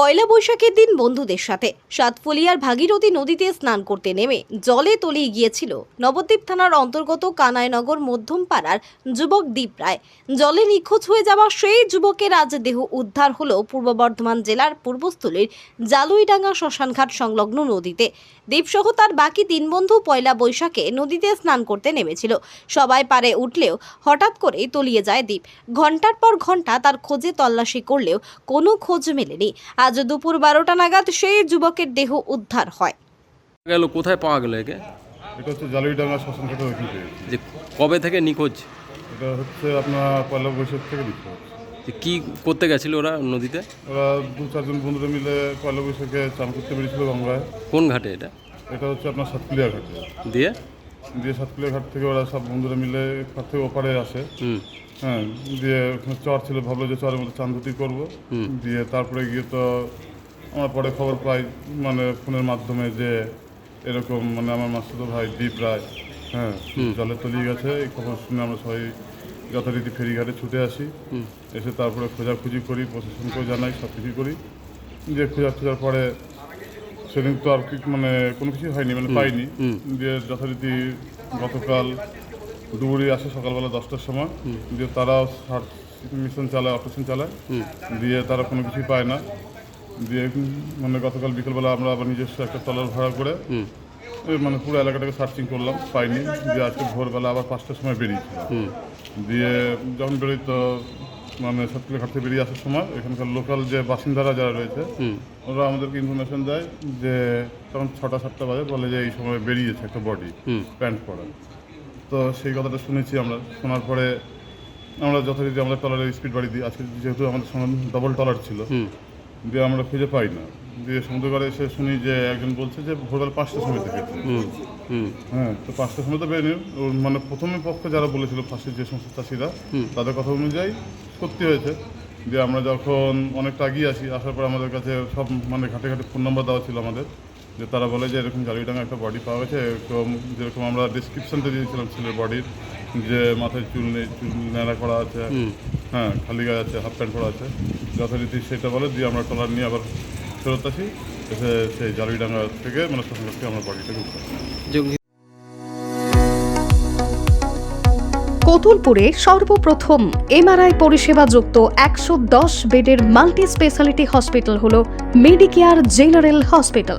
পয়লা বৈশাখের দিন বন্ধুদের সাথে। সাতফলিয়ার ভাগীরথী নদীতে স্নান করতে নেমে জলে তলিয়ে গিয়েছিল নবদ্বীপ থানার অন্তর্গত কানাইনগর মধ্যম পাড়ার যুবক দ্বীপ রায়। জলে নিখোঁজ হয়ে যাওয়া সেই যুবকের আজ দেহ উদ্ধার হল পূর্ব বর্ধমান জেলার পূর্বস্থলীর জালুইডাঙ্গা শ্মশানঘাট সংলগ্ন নদীতে। দ্বীপসহ তার বাকি তিন বন্ধু পয়লা বৈশাখে নদীতে স্নান করতে নেমেছিল। সবাই পারে উঠলেও হঠাৎ করেই তলিয়ে যায় দ্বীপ ঘণ্টার পর ঘণ্টা তার খোঁজে তল্লাশি করলেও কোনো খোঁজ মেলেনি। আজ দুপুর বারোটা নাগাদ সেই যুবকের দেহ উদ্ধার হয়। গেল কোথায় পাওয়া গেল একে? এটা হচ্ছে জালুইডাঙ্গা শ্মশান ঘাটের ওইখান থেকে যে কবে থেকে নিখোঁজ? এটা হচ্ছে আপনার পয়লা বৈশাখ থেকে হচ্ছে যে কি করতে গেছিল ওরা নদীতে? ওরা দু চারজন বন্ধুরা মিলে পয়লা বৈশাখে চান করতে বেরিয়েছিল গঙ্গায়। কোন ঘাটে এটা? এটা হচ্ছে আপনার সাতকুলিয়া ঘাটে। দিয়ে? দিয়ে সাতকুলিয়া ঘাট থেকে ওরা সব বন্ধুরা মিলে ঘাট থেকে ওপারে আসে। হ্যাঁ দিয়ে ওখানে চর ছিল ভাবলো যে চরের মধ্যে চান্দুতি করব। দিয়ে তারপরে গিয়ে তো আমরা পরে খবর পাই মানে ফোনের মাধ্যমে যে এরকম মানে আমার মাসুদ ভাই দীপ রায় হ্যাঁ জলে তলিয়ে গেছে এই খবর শুনে আমরা সবাই যথারীতি ফেরিঘাটে ছুটে আসি। এসে তারপরে খোঁজাখুঁজি করি প্রশাসনকেও জানাই সব কিছু করি। দিয়ে খোঁজা খোঁজার পরে সেদিন তো আর কি মানে কোনো কিছু হয়নি মানে পাইনি। দিয়ে যথারীতি গতকাল দুপুরে আসে সকালবেলা দশটার সময় দিয়ে সার্চ মিশন চালায় অপারেশন চালায় দিয়ে তারা কোনো কিছুই পায় না। দিয়ে মানে গতকাল বিকেলবেলা আমরা আবার নিজস্ব একটা ট্রলার ভাড়া করে মানে পুরো এলাকাটাকে সার্চিং করলাম পাইনি। দিয়ে আজকে ভোরবেলা আবার পাঁচটার সময় বেরিয়েছিলাম। দিয়ে যখন বেরোই তো মানে সাতক্ষীরা ঘাট থেকে বেরিয়ে আসার সময় এখানকার লোকাল যে বাসিন্দারা যারা রয়েছে ওরা আমাদেরকে ইনফরমেশন দেয় যে তখন ছটা সাতটা বাজে বলে যে এই সময় বেরিয়েছে একটা বডি প্যান্ট পরা। তো সেই কথাটা শুনেছি আমরা। শোনার পরে আমরা যথারীতি আমাদের টলারের স্পিড বাড়ি দিই। আজকে যেহেতু আমাদের সঙ্গে ডবল টলার ছিল দিয়ে আমরা খুঁজে পাই না। দিয়ে সমুদ্রপাড়ে এসে শুনি যে একজন বলছে যে ভোরবেলা পাঁচটার সময় হুম হ্যাঁ তো পাঁচটার সময় তো বেরিয়ে মানে প্রথমে পক্ষে যারা বলেছিল ফার্স্টের যে সমস্ত চাষিরা তাদের কথা অনুযায়ী সত্যি হয়েছে। দিয়ে আমরা যখন অনেকটা এগিয়ে আসি আসার পর আমাদের কাছে সব মানে ঘাটে ঘাটে ফোন নাম্বার দেওয়া ছিল আমাদের। যে তারা বলে যে এরকম জালিডাঙ্গা একটা বডি পাওয়া গেছে এরকম যেরকম আমরা ডিসক্রিপশনটা দিয়েছিলাম ছেলের বডির যে মাথায় চুল নেই চুল ন্যাড়া করা আছে হ্যাঁ খালি গায়ে আছে হাফ প্যান্ট করা আছে। যথারীতি সেটা বলে দিয়ে আমরা ট্রলার নিয়ে আবার ফেরত আসি এসে সেই জালিডাঙ্গা থেকে মানে ঘাট থেকে আমরা উদ্ধার করি। কতুলপুরে সর্বপ্রথম এমআরআই পরিষেবা যুক্ত একশো দশ বেডের মাল্টি স্পেশালিটি হসপিটাল হল মেডিকেয়ার জেনারেল হসপিটাল